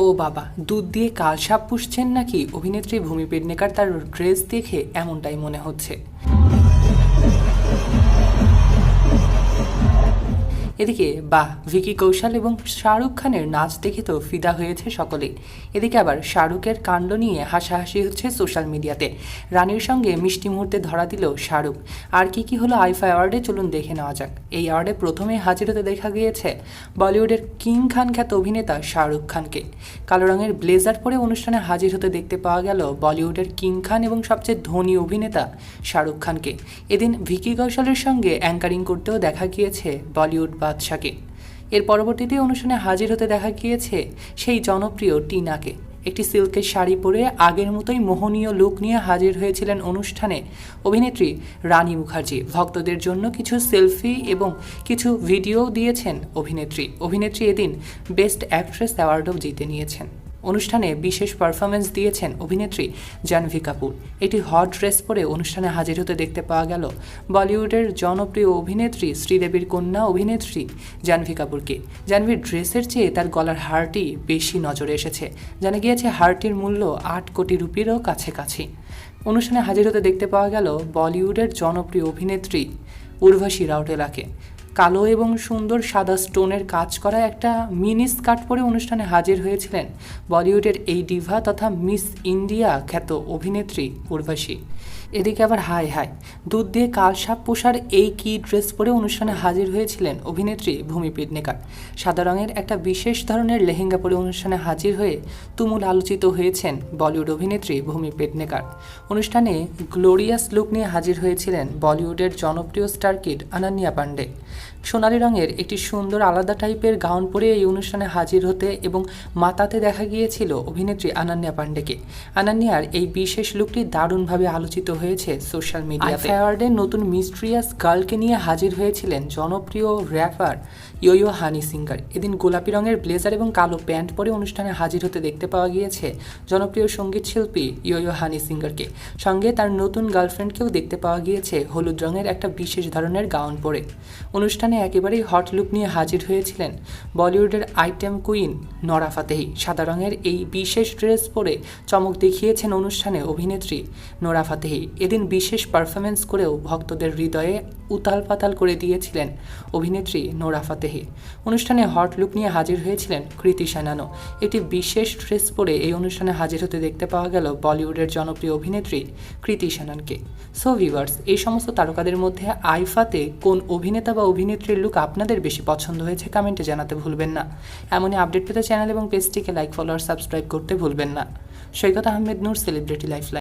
ও বাবা, দুধ দিয়ে কালসাপ পুষছেন নাকি? অভিনেত্রী ভূমি পেডনেকার তার ড্রেস দেখে এমনটাই মনে হচ্ছে। এদিকে, বাহ, ভিকি কৌশল এবং শাহরুখ খানের নাচ দেখে তো ফিদা হয়েছে সকলে। এদিকে আবার শাহরুখের কাণ্ড নিয়ে হাসাহাসি হচ্ছে সোশ্যাল মিডিয়াতে। রানীর সঙ্গে মিষ্টি মুহূর্তে ধরা দিল শাহরুখ। আর কি কি হলো আইফা অ্যাওয়ার্ডে চলুন দেখে নেওয়া যাক। এই অ্যাওয়ার্ডে প্রথমে হাজির হতে দেখা গিয়েছে বলিউডের কিং খান খ্যাত অভিনেতা শাহরুখ খানকে। কালো রঙের ব্লেজার পরে অনুষ্ঠানে হাজির হতে দেখতে পাওয়া গেল বলিউডের কিং খান এবং সবচেয়ে ধনী অভিনেতা শাহরুখ খানকে। এদিন ভিকি কৌশলের সঙ্গে অ্যাঙ্কারিং করতেও দেখা গিয়েছে বলিউড বাদশাকে এর পরবর্তীতে অনুষ্ঠানে হাজির হতে দেখা গিয়েছে সেই জনপ্রিয় টিনাকে। একটি সিল্কের শাড়ি পরে আগের মতোই মোহনীয় লুক নিয়ে হাজির হয়েছিলেন অনুষ্ঠানে অভিনেত্রী রানী মুখার্জি। ভক্তদের জন্য কিছু সেলফি এবং কিছু ভিডিও দিয়েছেন অভিনেত্রী। অভিনেত্রী এদিন বেস্ট অ্যাক্ট্রেস অ্যাওয়ার্ডও জিতে নিয়েছেন। অনুষ্ঠানে বিশেষ পারফরমেন্স দিয়েছেন অভিনেত্রী জাহ্নবী কাপুর। এটি হট ড্রেস পরে অনুষ্ঠানে হাজির হতে দেখতে পাওয়া গেল বলিউডের জনপ্রিয় অভিনেত্রী শ্রীদেবীর কন্যা অভিনেত্রী জাহ্নবী কাপুরকে। জাহ্নবীর ড্রেসের চেয়ে তার গলার হারটি বেশি নজরে এসেছে। জানা গিয়েছে, হারটির মূল্য আট কোটি রুপিরও কাছাকাছি। অনুষ্ঠানে হাজির হতে দেখতে পাওয়া গেল বলিউডের জনপ্রিয় অভিনেত্রী উর্ভশী রাউটেলাকে। কালো এবং সুন্দর সাদা স্টোনের কাজ করা একটা মিনি স্কার্ট পরে অনুষ্ঠানে হাজির হয়েছিলেন বলিউডের এই ডিভা তথা মিস ইন্ডিয়া খ্যাত অভিনেত্রী উর্বশী। এদিকে আবার হাই হাই দুধ দিয়ে কালসাপ পোষার এই কি ড্রেস পরে অনুষ্ঠানে হাজির হয়েছিলেন অভিনেত্রী ভূমি পেডনেকার সাদা রঙের একটা বিশেষ ধরনের লেহেঙ্গা পরে অনুষ্ঠানে হাজির হয়ে তুমুল আলোচিত হয়েছেন বলিউড অভিনেত্রী ভূমি পেডনেকার অনুষ্ঠানে গ্লোরিয়াস লুক নিয়ে হাজির হয়েছিলেন বলিউডের জনপ্রিয় স্টার কিড অনন্যা পান্ডে। সোনালি রঙের একটি সুন্দর আলাদা টাইপের গাউন পরে এই অনুষ্ঠানে হাজির হতে এবং মাতাতে দেখা গিয়েছিল অভিনেত্রী আনান্যা পান্ডেকে। আনান্যার এই বিশেষ লুকটি দারুণভাবে আলোচিত হয়েছে সোশ্যাল মিডিয়াতে অ্যাওয়ার্ডে নতুন মিস্ট্রিয়াস গার্লকে নিয়ে হাজির হয়েছিলেন জনপ্রিয় র্যাপার ইয়ো হানি সিঙ্গার। এদিন গোলাপি রঙের ব্লেজার এবং কালো প্যান্ট পরে অনুষ্ঠানে হাজির হতে দেখতে পাওয়া গিয়েছে জনপ্রিয় সংগীত শিল্পী ইয়ো হানি সিঙ্গারকে। সঙ্গে তার নতুন গার্লফ্রেন্ডকেও দেখতে পাওয়া গিয়েছে হলুদ রঙের একটা বিশেষ ধরনের গাউন পরে। অনুষ্ঠানে একেবারেই হট লুক নিয়ে হাজির হয়েছিলেন বলিউডের আইটেম কুইন নরা ফাতেহি। সাদা রঙের এই বিশেষ ড্রেস পরে চমক দেখিয়েছেন অনুষ্ঠানে অভিনেত্রী নোরা ফাতেহি। এদিন বিশেষ পারফরমেন্স করেও ভক্তদের হৃদয়ে উতাল পাতাল করে দিয়েছিলেন অভিনেত্রী নোরা ফাতেহি। অনুষ্ঠানে হট লুক নিয়ে হাজির হয়েছিলেন কৃতি সেনানো একটি বিশেষ ড্রেস পরে এই অনুষ্ঠানে হাজির হতে দেখতে পাওয়া গেল বলিউডের জনপ্রিয় অভিনেত্রী কৃতি সেনানকে। সো ভিভার্স এই সমস্ত তারকাদের মধ্যে আইফাতে কোন অভিনেতা বা অভিনেত্রীর লুক আপনাদের বেশি পছন্দ হয়েছে কমেন্টে জানাতে ভুলবেন না। এমনই আপডেট পেতে চ্যানেল এবং পেজটিকে লাইক ফলো আর সাবস্ক্রাইব করতে ভুলবেন না। Saikat Ahmed, Noor celebrity life